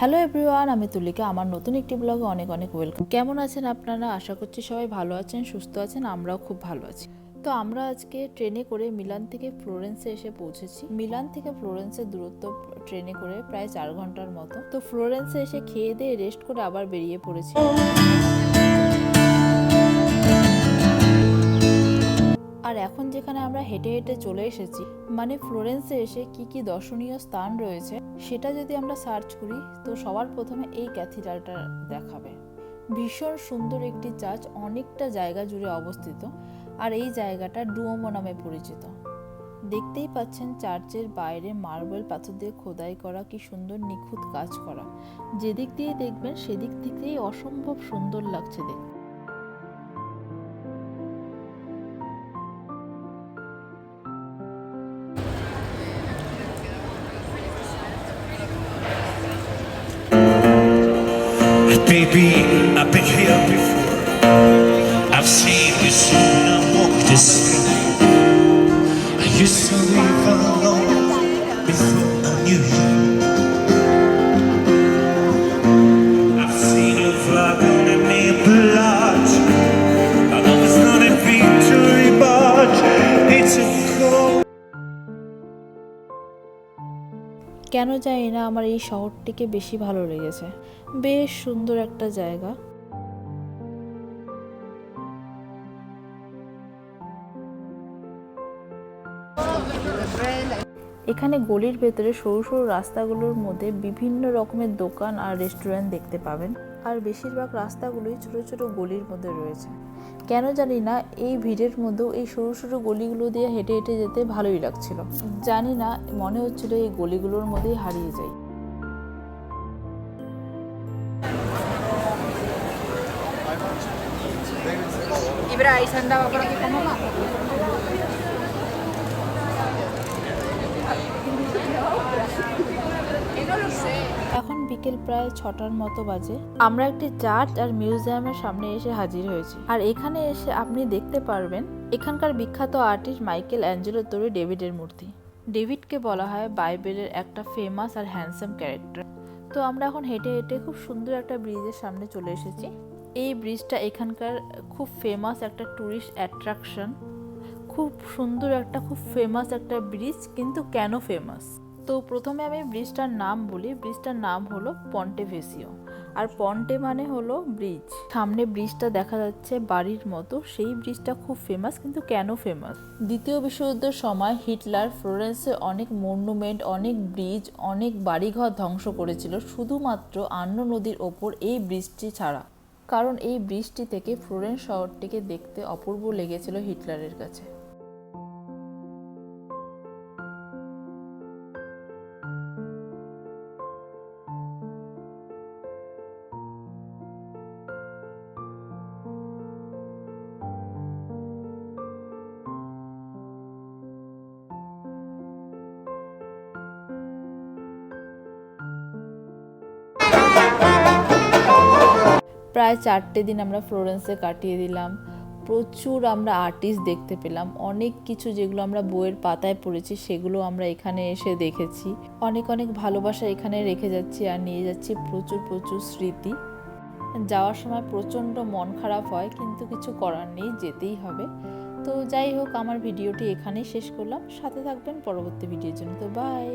Hello everyone আমি তুলিকা। আমার নতুন একটি ব্লগে অনেক অনেক ওয়েলকাম কেমন আছেন আপনারা? আশা করছি সবাই ভালো আছেন, সুস্থ আছেন, আমরাও খুব ভালো আছি। তো আমরা আজকে ট্রেনে করে মিলান থেকে ফ্লোরেন্সে এসে পৌঁছেছি। মিলান থেকে ফ্লোরেন্সের দূরত্ব ট্রেনে করে প্রায় চার ঘণ্টার মতো। তো ফ্লোরেন্সে এসে খেয়ে দিয়ে রেস্ট করে আবার বেরিয়ে পড়েছি। আর এখন যেখানে আমরা হেঁটে হেঁটে চলে এসেছি মানে ফ্লোরেন্সে এসে কি কি দর্শনীয় স্থান রয়েছে সেটা যদি আমরা সার্চ করি, তো সবার প্রথমে এই ক্যাথিড্রালটা দেখাবে। ভীষণ সুন্দর একটি চার্চ অনেকটা জায়গা জুড়ে অবস্থিত, আর এই জায়গাটা ডুয়োমো নামে পরিচিত। দেখতেই পাচ্ছেন চার্চের বাইরে মার্বেল পাথর দিয়ে খোদাই করা, কি সুন্দর নিখুঁত কাজ করা। যেদিক দিয়ে দেখবেন, সেদিক থেকেই অসম্ভব সুন্দর লাগছে দেখতে। Baby, I've been here before. I've seen when I কেন জানি না আমার এই শহরটিকে বেশি ভালো লেগেছে। বেশ সুন্দর একটা জায়গা। এখানে গলির ভেতরে সরু সরু রাস্তাগুলোর মধ্যে বিভিন্ন রকমের দোকান আর রেস্টুরেন্ট দেখতে পাবেন। আর বেশিরভাগ রাস্তাগুলোই ছোট ছোট গলির মধ্যে রয়েছে। কেন জানি না, এই ভিড়ের মধ্যেও এই সরু সরু গলিগুলো দিয়ে হেঁটে হেঁটে যেতে ভালোই লাগছিল। জানি না, মনে হচ্ছিল এই গলিগুলোর মধ্যেই হারিয়ে যাই। Y Bryce andaba por. বিকেল প্রায় ছটার মতো বাজে। আমরা একটি চার্চ আর মিউজিয়ামের সামনে এসে হাজির হয়েছি। আর এখানে এসে আপনি দেখতে পারবেন এখানকার বিখ্যাত আর্টিস্ট মাইকেল অ্যাঞ্জেলো তৈরি ডেভিডের মূর্তি। ডেভিডকে বলা হয় বাইবেলের একটা ফেমাস আর হ্যান্ডসাম ক্যারেক্টার তো আমরা এখন হেঁটে হেঁটে খুব সুন্দর একটা ব্রিজের সামনে চলে এসেছি। এই ব্রিজটা এখানকার খুব ফেমাস একটা ট্যুরিস্ট অ্যাট্রাকশন খুব সুন্দর একটা, খুব ফেমাস একটা ব্রিজ, কিন্তু কেন ফেমাস তো প্রথমে আমি ব্রিজটার নাম বলি। ব্রিজটার নাম হলো পন্টে ভেসিও আর পন্টে মানে হলো ব্রিজ। সামনে ব্রিজটা দেখা যাচ্ছে বাড়ির মতো। সেই ব্রিজটা খুব ফেমাস কিন্তু কেন ফেমাস দ্বিতীয় বিশ্বযুদ্ধের সময় হিটলার ফ্লোরেন্সে অনেক মনুমেন্ট, অনেক ব্রিজ, অনেক বাড়িঘর ধ্বংস করেছিল, শুধুমাত্র আন্ন নদীর ওপর এই ব্রিজটি ছাড়া। কারণ এই ব্রিজটি থেকে ফ্লোরেন্স শহরটিকে দেখতে অপূর্ব লেগেছিল হিটলারের কাছে। প্রায় চারটে দিন আমরা ফ্লোরেন্সে কাটিয়ে দিলাম। প্রচুর আমরা আর্টিস্ট দেখতে পেলাম। অনেক কিছু যেগুলো আমরা বইয়ের পাতায় পড়েছি, সেগুলো আমরা এখানে এসে দেখেছি। অনেক অনেক ভালোবাসা এখানে রেখে যাচ্ছি আর নিয়ে যাচ্ছি প্রচুর প্রচুর স্মৃতি। যাওয়ার সময় প্রচণ্ড মন খারাপ হয়, কিন্তু কিছু করার নেই, যেতেই হবে। তো যাই হোক, আমার ভিডিওটি এখানেই শেষ করলাম। সাথে থাকবেন পরবর্তী ভিডিওর জন্য। তো বাই